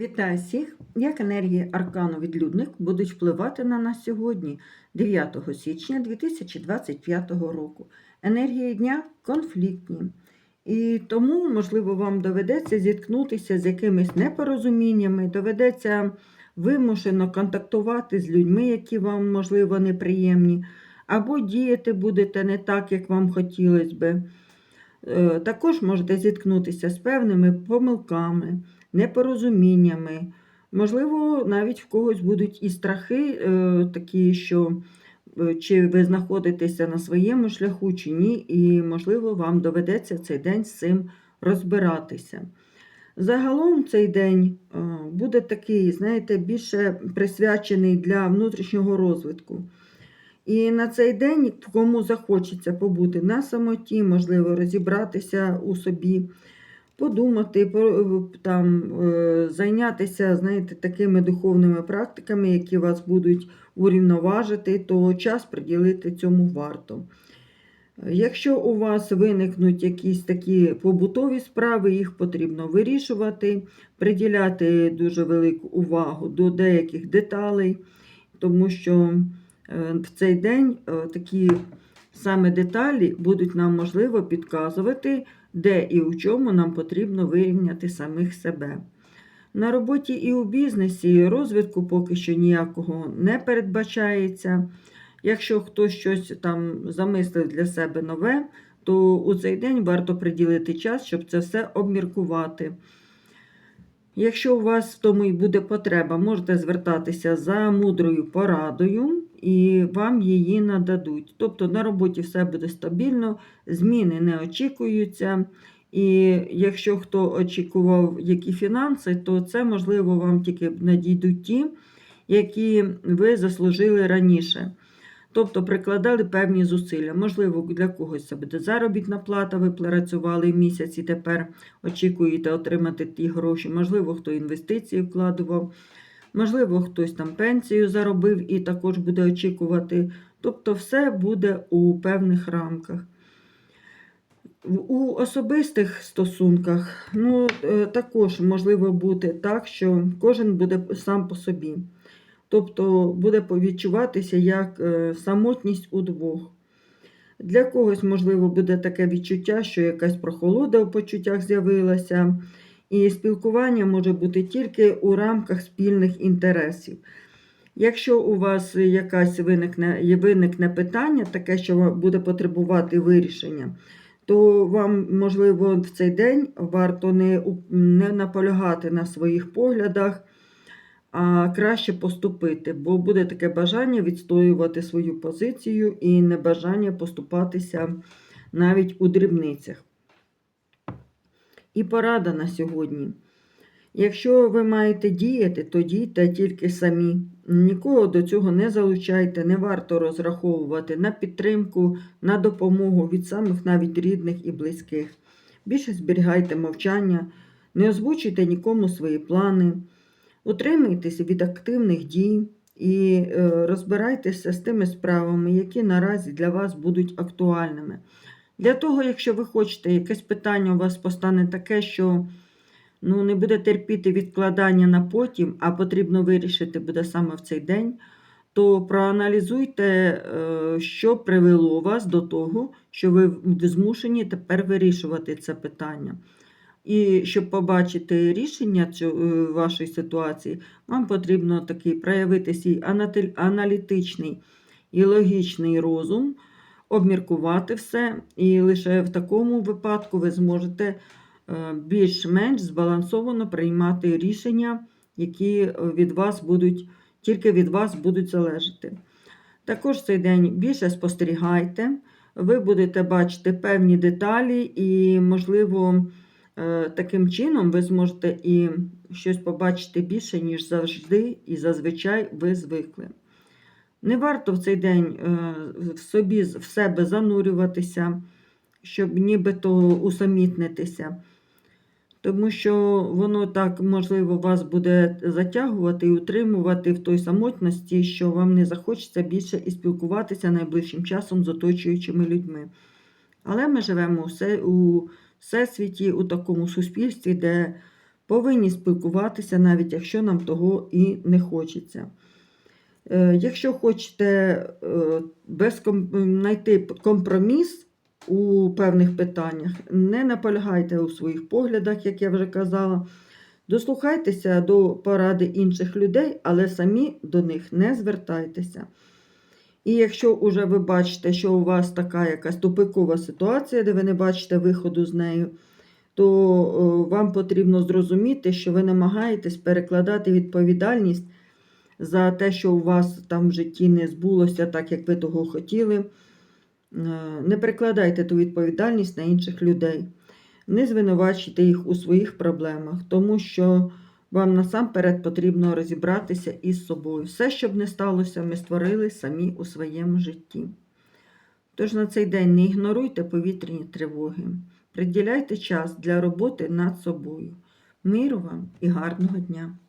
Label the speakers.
Speaker 1: Вітаю всіх! Як енергії аркану відлюдник будуть впливати на нас сьогодні, 9 січня 2025 року. Енергії дня конфліктні. І тому, можливо, вам доведеться зіткнутися з якимись непорозуміннями, доведеться вимушено контактувати з людьми, які вам, можливо, неприємні, або діяти будете не так, як вам хотілося би. Е, Також можете зіткнутися з певними помилками непорозуміннями. Можливо, навіть в когось будуть і страхи е, такі, що е, чи ви знаходитеся на своєму шляху, чи ні, і, можливо, вам доведеться цей день з цим розбиратися. Загалом цей день е, буде такий, знаєте, більше присвячений для внутрішнього розвитку. І на цей день, кому захочеться побути на самоті, можливо, розібратися у собі, подумати, по- там, е, зайнятися знаєте, такими духовними практиками, які вас будуть урівноважити, то час приділити цьому варто. Якщо у вас виникнуть якісь такі побутові справи, їх потрібно вирішувати, приділяти дуже велику увагу до деяких деталей, тому що е, в цей день е, такі саме деталі будуть нам можливо підказувати, де і у чому нам потрібно вирівняти самих себе. На роботі і у бізнесі розвитку поки що ніякого не передбачається. Якщо хтось щось там замислив для себе нове, то у цей день варто приділити час, щоб це все обміркувати. Якщо у вас в тому і буде потреба, можете звертатися за мудрою порадою і вам її нададуть. Тобто на роботі все буде стабільно, зміни не очікуються. І якщо хто очікував які фінанси, то це, можливо, вам тільки надійдуть ті, які ви заслужили раніше. Тобто прикладали певні зусилля. Можливо, для когось це буде заробітна плата, ви працювали місяць і тепер очікуєте отримати ті гроші. Можливо, хто інвестиції вкладував, можливо, хтось там пенсію заробив і також буде очікувати. Тобто, все буде у певних рамках. У особистих стосунках ну, е, також можливо бути так, що кожен буде сам по собі. Тобто буде відчуватися як е, самотність удвох. Для когось, можливо, буде таке відчуття, що якась прохолода у почуттях з'явилася, і спілкування може бути тільки у рамках спільних інтересів. Якщо у вас якась виникне, виникне питання, таке, що буде потребувати вирішення, то вам, можливо, в цей день варто не, не наполягати на своїх поглядах, а краще поступити, бо буде таке бажання відстоювати свою позицію і небажання поступатися навіть у дрібницях. І порада на сьогодні. Якщо ви маєте діяти, то дійте тільки самі. Нікого до цього не залучайте, не варто розраховувати на підтримку, на допомогу від самих навіть рідних і близьких. Більше зберігайте мовчання, не озвучуйте нікому свої плани, утримуйтеся від активних дій і е, розбирайтеся з тими справами, які наразі для вас будуть актуальними. Для того, якщо ви хочете, якесь питання у вас постане таке, що ну, не буде терпіти відкладання на потім, а потрібно вирішити буде саме в цей день, то проаналізуйте, е, що привело вас до того, що ви змушені тепер вирішувати це питання. І щоб побачити рішення е, вашої ситуації, вам потрібно такий проявити свій аналітичний і логічний розум, обміркувати все, і лише в такому випадку ви зможете е, більш-менш збалансовано приймати рішення, які від вас будуть, тільки від вас будуть залежати. Також цей день більше спостерігайте, ви будете бачити певні деталі, і, можливо, е, таким чином ви зможете і щось побачити більше, ніж завжди, і зазвичай ви звикли. Не варто в цей день е, в собі в себе занурюватися, щоб нібито усамітнитися тому що воно так, можливо, вас буде затягувати і утримувати в той самотності, що вам не захочеться більше і спілкуватися найближчим часом з оточуючими людьми. Але ми живемо все- у всесвіті, у такому суспільстві, де повинні спілкуватися, навіть якщо нам того і не хочеться. Е, Якщо хочете е, без знайти компроміс у певних питаннях, не наполягайте у своїх поглядах, як я вже казала. Дослухайтеся до поради інших людей, але самі до них не звертайтеся. І якщо вже ви бачите, що у вас така якась тупикова ситуація, де ви не бачите виходу з нею, то е, вам потрібно зрозуміти, що ви намагаєтесь перекладати відповідальність за те, що у вас там в житті не збулося так, як ви того хотіли. Е, Не перекладайте ту відповідальність на інших людей. Не звинувачуйте їх у своїх проблемах, тому що вам насамперед потрібно розібратися із собою. Все, що б не сталося, ми створили самі у своєму житті. Тож на цей день не ігноруйте повітряні тривоги, приділяйте час для роботи над собою. Миру вам і гарного дня!